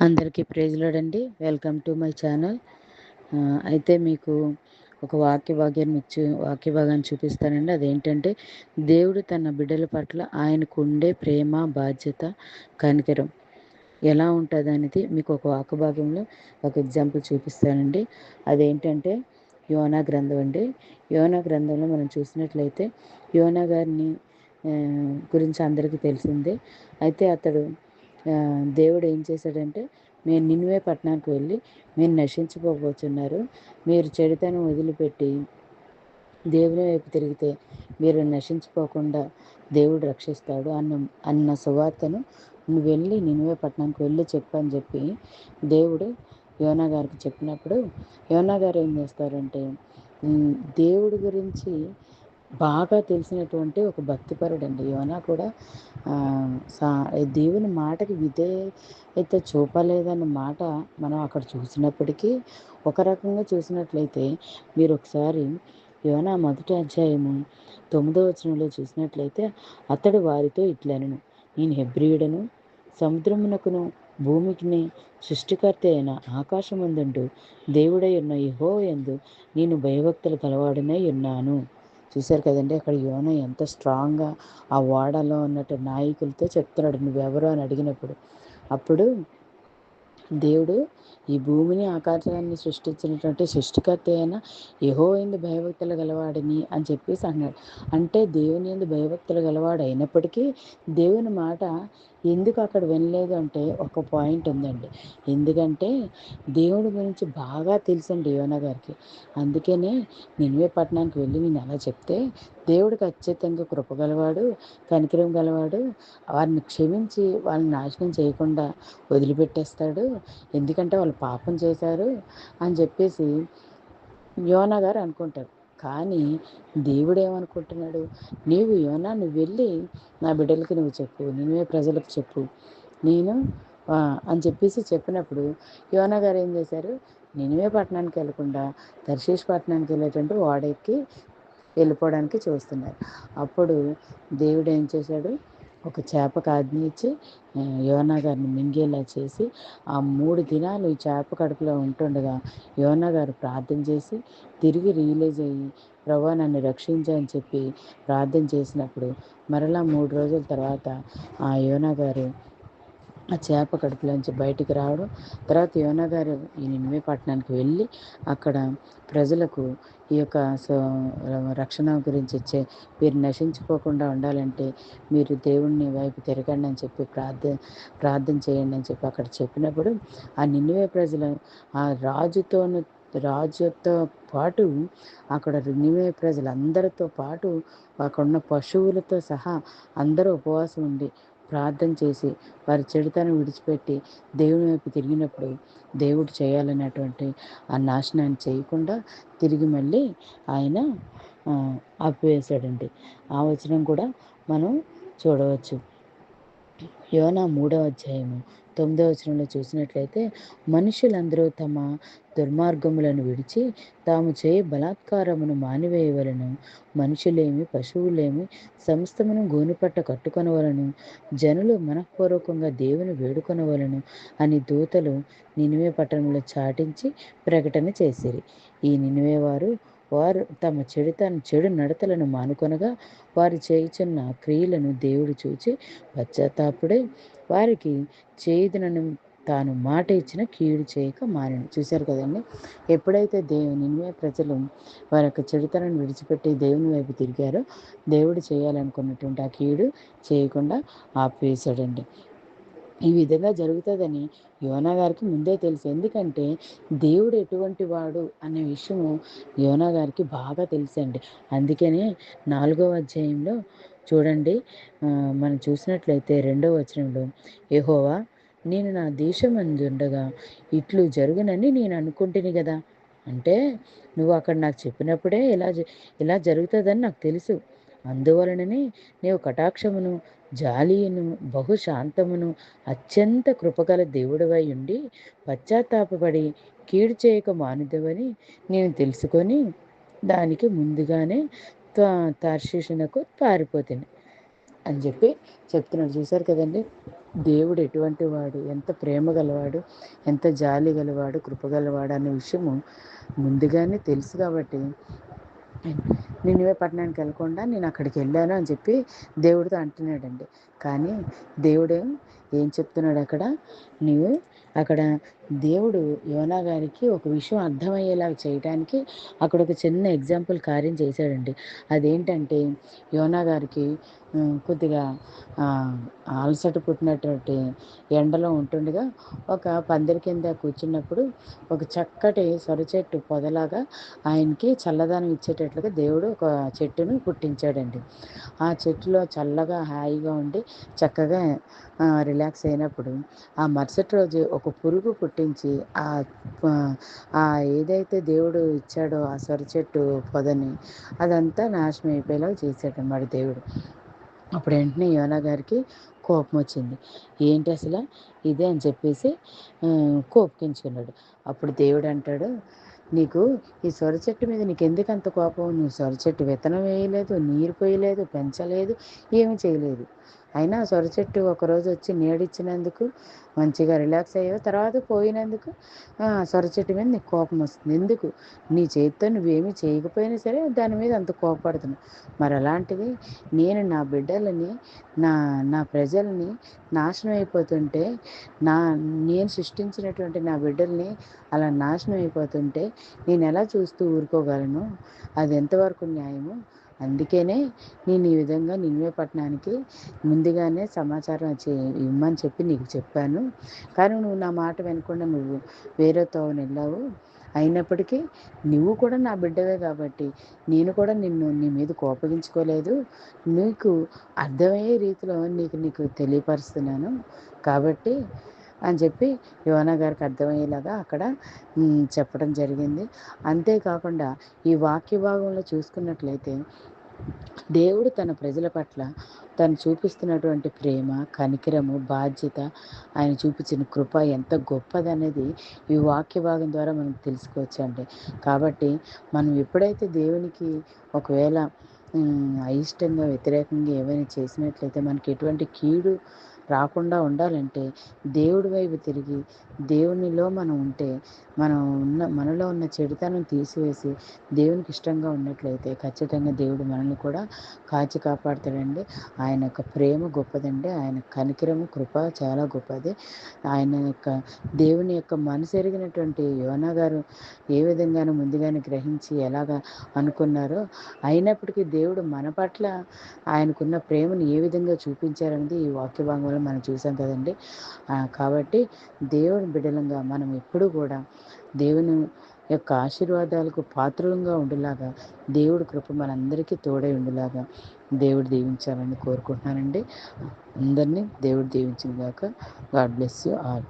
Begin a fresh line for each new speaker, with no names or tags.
అందరికీ ప్రేజ్లాడండి welcome to my channel. అయితే మీకు ఒక వాక్య భాగ్యాన్ని ఇచ్చి వాక్య భాగాన్ని చూపిస్తానండి. అదేంటంటే దేవుడు తన బిడ్డల పట్ల ఆయనకు ఉండే ప్రేమ బాధ్యత కనికరం ఎలా ఉంటుంది అనేది మీకు ఒక వాక్య భాగంలో ఒక ఎగ్జాంపుల్ చూపిస్తానండి. అదేంటంటే యోనా గ్రంథం అండి. యోనా గ్రంథంలో మనం చూసినట్లయితే యోనా గారిని గురించి అందరికీ తెలిసిందే. అయితే అతడు దేవుడు ఏం చేశాడంటే మీరు నిన్వే పట్టణానికి వెళ్ళి మీరు నశించిపోబోతున్నారు. మీరు చెడుతనం వదిలిపెట్టి దేవుని వైపు తిరిగితే మీరు నశించిపోకుండా దేవుడు రక్షిస్తాడు అన్న అన్న సువార్తను నువ్వు వెళ్ళి నిన్వే పట్టణానికి వెళ్ళి చెప్పని చెప్పి దేవుడు యోనా గారికి చెప్పినప్పుడు యోనా గారు ఏం చేస్తారంటే దేవుడి గురించి బాగా తెలిసినటువంటి ఒక భక్తిపరుడు అండి యోనా కూడా సా దేవుని మాటకి విధేయత చూపలేదన్న మాట మనం అక్కడ చూసినప్పటికీ ఒక రకంగా చూసినట్లయితే మీరు ఒకసారి యోనా మొదటి అధ్యాయము తొమ్మిదో వచనంలో చూసినట్లయితే అతడు వారితో ఇట్లనను నేను హెబ్రియుడను సముద్రమునకును భూమికిని సృష్టికర్త అయిన ఆకాశమందుంటూ దేవుడై ఉన్న ఇహో ఎందు నేను భయభక్తులు కలవాడనే ఉన్నాను. చూశారు కదండి అక్కడ యోన ఎంత స్ట్రాంగ్గా ఆ వాడలో ఉన్నట్టు నాయకులతో చెప్తున్నాడు. నువ్వెవరు అని అడిగినప్పుడు అప్పుడు దేవుడు ఈ భూమిని ఆకాశాన్ని సృష్టించినటువంటి సృష్టికర్త అయిన యహో ఎందు భయభక్తులు గలవాడిని అని చెప్పేసి అన్నాడు అంటే దేవుని ఎందు భయభక్తులు గలవాడు అయినప్పటికీ దేవుని మాట ఎందుకు అక్కడ వినలేదు అంటే ఒక పాయింట్ ఉందండి. ఎందుకంటే దేవుడి గురించి బాగా తెలుసండి యోన గారికి. అందుకనే నిన్వే పట్టణానికి వెళ్ళి నేను అలా చెప్తే దేవుడు ఖచ్చితంగా కృపగలవాడు కనికరం గలవాడు వారిని క్షమించి వాళ్ళని నాశనం చేయకుండా వదిలిపెట్టేస్తాడు. ఎందుకంటే వాళ్ళు పాపం చేశారు అని చెప్పేసి యోనా గారు అనుకుంటారు. కానీ దేవుడు ఏమనుకుంటున్నాడు నీవు యోనా నువ్వు వెళ్ళి నా బిడ్డలకి నువ్వు చెప్పు నేనే ప్రజలకు చెప్పు. నేను అని చెప్పేసి చెప్పినప్పుడు యోనా గారు ఏం చేశారు? నినివే పట్టణానికి వెళ్ళకుండా దర్శేష్ పట్టణానికి వెళ్ళేటువంటి వాడెక్కి వెళ్ళిపోవడానికి చూస్తున్నారు. అప్పుడు దేవుడు ఏం చేశాడు? ఒక చేపకు ఆజ్ఞ ఇచ్చి యోనా గారిని మింగేలా చేసి ఆ మూడు దినాలు ఈ చేప కడుపులో ఉంటుండగా యోనా గారు ప్రార్థన చేసి తిరిగి రిలీజ్ అయ్యి ప్రభా నన్ను రక్షించని చెప్పి ప్రార్థన చేసినప్పుడు మరలా మూడు రోజుల తర్వాత ఆ యోనా గారు ఆ చేప కడుపులోంచి బయటికి రావడం. తర్వాత యోనా గారు ఈ నిన్వే పట్టణానికి వెళ్ళి అక్కడ ప్రజలకు ఈ యొక్క రక్షణ గురించి ఇచ్చే మీరు నశించుకోకుండా ఉండాలంటే మీరు దేవుణ్ణి వైపు తిరగండి అని చెప్పి ప్రార్థన ప్రార్థన చేయండి అని చెప్పి అక్కడ చెప్పినప్పుడు ఆ నిన్వే ప్రజలు ఆ రాజుతోను రాజుతో పాటు అక్కడ నినివే ప్రజలందరితో పాటు అక్కడ ఉన్న పశువులతో సహా అందరూ ఉపవాసం ఉండి ప్రార్థన చేసి వారి చెడుతనం విడిచిపెట్టి దేవుని వైపు తిరిగినప్పుడు దేవుడు చేయాలనేటువంటి ఆ నాశనాన్ని చేయకుండా తిరిగి మళ్ళీ ఆయన ఆపివేశాడండి. ఆ వచనం కూడా మనం చూడవచ్చు. యోనా మూడవ అధ్యాయము తొమ్మిదవ వచనంలో చూసినట్లయితే మనుషులందరూ తమ దుర్మార్గములను విడిచి తాము చేయ బలాత్కారమును మానివేయవలను. మనుషులేమి పశువులేమి సమస్తమును గోనుపట్ట కట్టుకొనవలను. జనులు మనఃపూర్వకంగా దేవుని వేడుకొనవలను అని దూతలు నినివే పట్టణంలో చాటించి ప్రకటన చేసిరి. ఈ నినివే వారు వారు తమ చెడుతన చెడు నడతలను మానుకొనగా వారు చేయుచున్న క్రియలను దేవుడు చూచి పశ్చాత్తాపుడే వారికి చేయుదునను తాను మాట ఇచ్చిన కీడు చేయక మారిన. చూశారు కదండి? ఎప్పుడైతే దేవుని నిన్వే ప్రజలు వారి యొక్క చెడుతనను విడిచిపెట్టి దేవుని వైపు తిరిగారో దేవుడు చేయాలనుకున్నటువంటి ఆ కీడు చేయకుండా ఆపివేశాడండి ఈ విధంగా జరుగుతుందని యోనా గారికి ముందే తెలుసు. ఎందుకంటే దేవుడు ఎటువంటి వాడు అనే విషయము యోనా గారికి బాగా తెలుసండి. అందుకనే నాలుగవ అధ్యాయంలో చూడండి మనం చూసినట్లయితే రెండవ వచనంలో ఏహోవా నేను నా దేశం ఉండగా ఇట్లు జరుగునని నేను అనుకుంటుని కదా అంటే నువ్వు అక్కడ నాకు చెప్పినప్పుడే ఇలా ఇలా జరుగుతుందని నాకు తెలుసు. అందువలననే నీవు కటాక్షమును జాలియును బహుశాంతమును అత్యంత కృపగల దేవుడవై ఉండి పశ్చాత్తాపడి కీడు చేయక మానుదవని నేను తెలుసుకొని దానికి ముందుగానే తార్శీషునకు పారిపోతాను. అని చెప్పి చెప్తున్నాడు. చూశారు కదండి? దేవుడు ఎటువంటి వాడు? ఎంత ప్రేమ గలవాడు? ఎంత జాలి గలవాడు? కృపగలవాడు అనే విషయము ముందుగానే తెలుసు కాబట్టి నిన్నవే పట్టణానికి వెళ్ళకుండా నేను అక్కడికి వెళ్ళాను అని చెప్పి దేవుడితో అంటున్నాడండి. కానీ దేవుడు ఏం చెప్తున్నాడు అక్కడ? నీవు అక్కడ దేవుడు యోనా గారికి ఒక విషయం అర్థమయ్యేలాగా చేయడానికి అక్కడ ఒక చిన్న ఎగ్జాంపుల్ కార్యం చేశాడండి. అదేంటంటే యోనా గారికి కొద్దిగా అలసట పుట్టినటువంటి ఎండలో ఉంటుండగా ఒక పందిరి కింద కూర్చున్నప్పుడు ఒక చక్కటి సొర చెట్టు పొదలాగా ఆయనకి చల్లదనం ఇచ్చేటట్లుగా దేవుడు ఒక చెట్టును పుట్టించాడండి. ఆ చెట్టులో చల్లగా హాయిగా ఉండి చక్కగా రిలాక్స్ అయినప్పుడు ఆ మరుసటి రోజు ఒక పురుగు పుట్టి పుట్టించి ఆ ఏదైతే దేవుడు ఇచ్చాడో ఆ సొర చెట్టు పొదని అదంతా నాశనం అయిపోయేలాగా చేశాడన్నమాట దేవుడు. అప్పుడు వెంటనే యోనా గారికి కోపం వచ్చింది. ఏంటి అసలు? ఇదే అని చెప్పేసి కోపగించుకున్నాడు. అప్పుడు దేవుడు అంటాడు నీకు ఈ సొర చెట్టు మీద నీకు ఎందుకు అంత కోపం? నువ్వు సొర చెట్టు విత్తనం వేయలేదు నీరు పోయలేదు పెంచలేదు ఏమి చేయలేదు. అయినా సొర చెట్టు ఒకరోజు వచ్చి నీడిచ్చినందుకు మంచిగా రిలాక్స్ అయ్యావు. తర్వాత పోయినందుకు సొర చెట్టు మీద నీకు కోపం వస్తుంది. ఎందుకు? నీ చేతితో నువ్వేమీ చేయకపోయినా సరే దాని మీద అంత కోపడుతున్నావు మరి అలాంటిది నేను నా బిడ్డలని నా నా ప్రజల్ని నాశనం అయిపోతుంటే నా నేను సృష్టించినటువంటి నా బిడ్డల్ని అలా నాశనం అయిపోతుంటే నేను ఎలా చూస్తూ ఊరుకోగలను? అది ఎంతవరకు న్యాయము? అందుకనే నేను ఈ విధంగా నిన్వే పట్టణానికి ముందుగానే సమాచారం ఇమ్మని చెప్పి నీకు చెప్పాను. కానీ నువ్వు నా మాట వినకుండా నువ్వు వేరే తోవ వెళ్ళావు. అయినప్పటికీ నువ్వు కూడా నా బిడ్డవే కాబట్టి నేను కూడా నిన్ను నీ మీద కోపగించుకోలేదు. నీకు అర్థమయ్యే రీతిలో నీకు నీకు తెలియపరుస్తున్నాను. కాబట్టి అని చెప్పి యువన గారికి అర్థమయ్యేలాగా అక్కడ చెప్పడం జరిగింది. అంతేకాకుండా ఈ వాక్య భాగంలో చూసుకున్నట్లయితే దేవుడు తన ప్రజల పట్ల తను చూపిస్తున్నటువంటి ప్రేమ కనికరము బాధ్యత ఆయన చూపించిన కృప ఎంత గొప్పదనేది ఈ వాక్య భాగం ద్వారా మనం తెలుసుకోవచ్చు అండి కాబట్టి మనం ఎప్పుడైతే దేవునికి ఒకవేళ అయిష్టంగా వ్యతిరేకంగా ఏమైనా చేసినట్లయితే మనకి ఎటువంటి కీడు రాకుండా ఉండాలంటే దేవుడి వైపు తిరిగి దేవునిలో మనం ఉంటే మనం ఉన్న మనలో ఉన్న చెడుతనం తీసివేసి దేవునికి ఇష్టంగా ఉన్నట్లయితే ఖచ్చితంగా దేవుడు మనల్ని కూడా కాచి కాపాడుతాడండి. ఆయన యొక్క ప్రేమ గొప్పదండి. ఆయన కనికిరము కృప చాలా గొప్పది. ఆయన యొక్క దేవుని యొక్క మనసు ఎరిగినటువంటి యోనా గారు ఏ విధంగానూ ముందుగానే గ్రహించి ఎలాగా అనుకున్నారో అయినప్పటికీ దేవుడు మన పట్ల ఆయనకున్న ప్రేమను ఏ విధంగా చూపించారనేది ఈ వాక్య భాగంలో మనం చూసాం కదండి. కాబట్టి దేవుని బిడ్డలంగా మనం ఎప్పుడు కూడా దేవుని యొక్క ఆశీర్వాదాలకు పాత్రలంగా ఉండేలాగా దేవుడి కృప మనందరికీ తోడై ఉండేలాగా దేవుడు దీవించాలని కోరుకుంటున్నానండి. అందరినీ దేవుడు దీవించిన గాక గాడ్ బ్లెస్ యూ ఆల్.